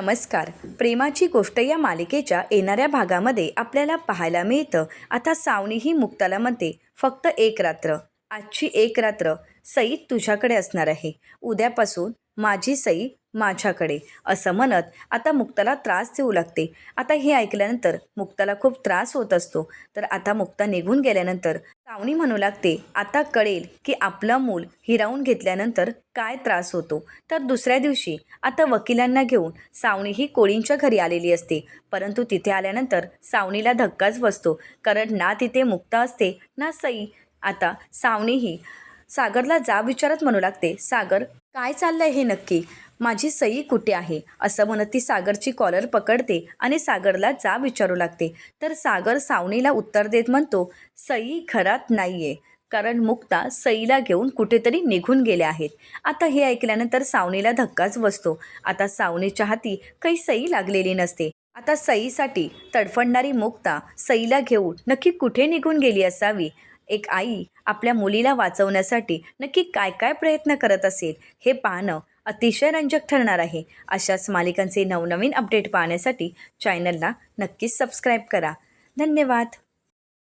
नमस्कार. प्रेमाची गोष्ट या मालिकेच्या येणाऱ्या भागामध्ये आपल्याला पाहायला मिळतं. आता सावनी ही मुक्ताला म्हणते फक्त एक रात्र. आजची एक रात्र सई तुझ्याकडे असणार आहे. उद्यापासून माझी सई माझ्याकडे. असं म्हणत आता मुक्ताला त्रास देऊ लागते. आता हे ऐकल्यानंतर मुक्ताला खूप त्रास होत असतो. तर आता मुक्ता निघून गेल्यानंतर सावणी म्हणू लागते आता कळेल की आपलं मूल हिरावून घेतल्यानंतर काय त्रास होतो. तर दुसऱ्या दिवशी आता वकिलांना घेऊन सावणी ही कोळींच्या घरी आलेली असते. परंतु तिथे आल्यानंतर सावणीला धक्काच बसतो. कारण ना तिथे मुक्ता असते ना सई. आता सावणी ही सागरला जा विचारत म्हणू लागते सागर काय चाललंय हे नक्की? माझी सई कुठे आहे? असं म्हणत ती सागरची कॉलर पकडते आणि सागरला जा विचारू लागते. तर सागर सावणीला उत्तर देत म्हणतो सई घरात नाहीये. कारण मुक्ता सईला घेऊन कुठेतरी निघून गेल्या आहेत. आता हे ऐकल्यानंतर सावणीला धक्काच बसतो. आता सावनीच्या हाती काही सई लागलेली नसते. आता सईसाठी तडफडणारी मुक्ता सईला घेऊन नक्की कुठे निघून गेली असावी? एक आई आपल्या मुलीला वाचवण्यासाठी नक्की काय काय प्रयत्न करत असेल हे पाहणं अतिशय रंजक ठरणार आहे. अशाच मालिकांचे नवनवीन अपडेट पाहण्यासाठी चॅनलला नक्कीच सबस्क्राईब करा. धन्यवाद.